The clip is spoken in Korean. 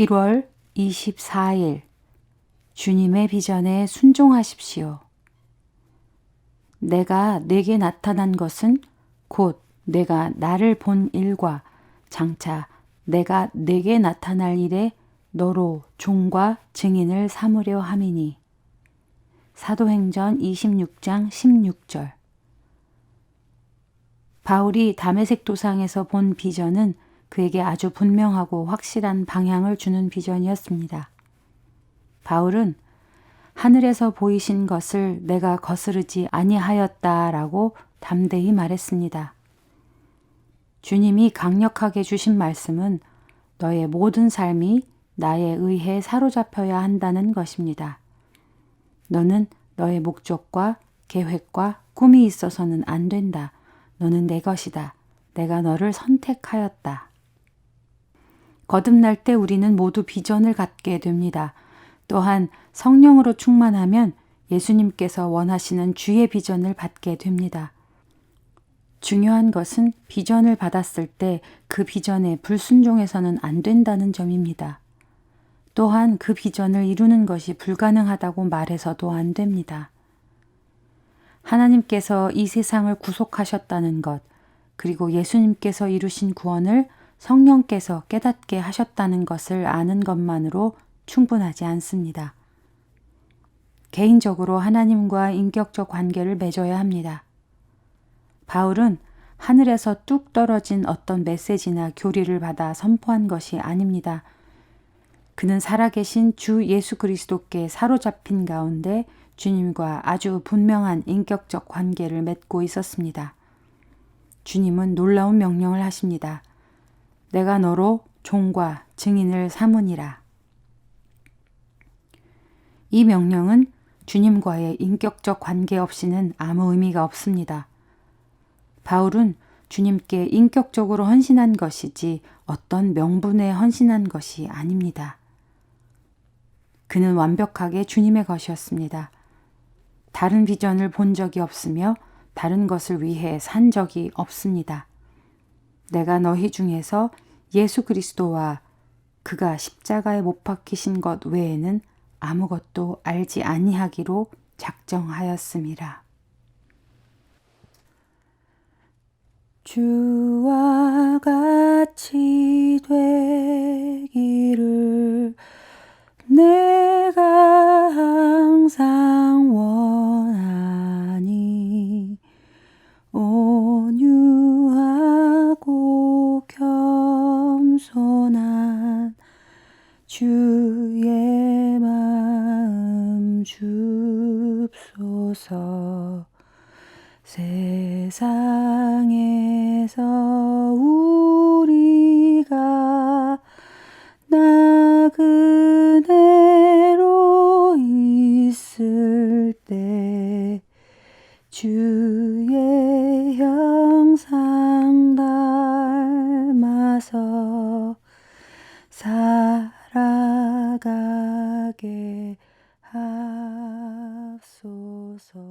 1월 24일 주님의 비전에 순종하십시오. 내가 내게 나타난 것은 곧 내가 나를 본 일과 장차 내가 내게 나타날 일에 너로 종과 증인을 삼으려 함이니. 사도행전 26장 16절 바울이 담에색 도상에서 본 비전은 그에게 아주 분명하고 확실한 방향을 주는 비전이었습니다. 바울은 하늘에서 보이신 것을 내가 거스르지 아니하였다라고 담대히 말했습니다. 주님이 강력하게 주신 말씀은 너의 모든 삶이 나에 의해 사로잡혀야 한다는 것입니다. 너는 너의 목적과 계획과 꿈이 있어서는 안 된다. 너는 내 것이다. 내가 너를 선택하였다. 거듭날 때 우리는 모두 비전을 갖게 됩니다. 또한 성령으로 충만하면 예수님께서 원하시는 주의 비전을 받게 됩니다. 중요한 것은 비전을 받았을 때 그 비전에 불순종해서는 안 된다는 점입니다. 또한 그 비전을 이루는 것이 불가능하다고 말해서도 안 됩니다. 하나님께서 이 세상을 구속하셨다는 것, 그리고 예수님께서 이루신 구원을 성령께서 깨닫게 하셨다는 것을 아는 것만으로 충분하지 않습니다. 개인적으로 하나님과 인격적 관계를 맺어야 합니다. 바울은 하늘에서 뚝 떨어진 어떤 메시지나 교리를 받아 선포한 것이 아닙니다. 그는 살아계신 주 예수 그리스도께 사로잡힌 가운데 주님과 아주 분명한 인격적 관계를 맺고 있었습니다. 주님은 놀라운 명령을 하십니다. 내가 너로 종과 증인을 삼으니라. 이 명령은 주님과의 인격적 관계 없이는 아무 의미가 없습니다. 바울은 주님께 인격적으로 헌신한 것이지 어떤 명분에 헌신한 것이 아닙니다. 그는 완벽하게 주님의 것이었습니다. 다른 비전을 본 적이 없으며 다른 것을 위해 산 적이 없습니다. 내가 너희 중에서 예수 그리스도와 그가 십자가에 못 박히신 것 외에는 아무것도 알지 아니하기로 작정하였음이라. 주 주의 마음 줍소서. 세상에서 우리가 나그네로 있을 때 주 있어서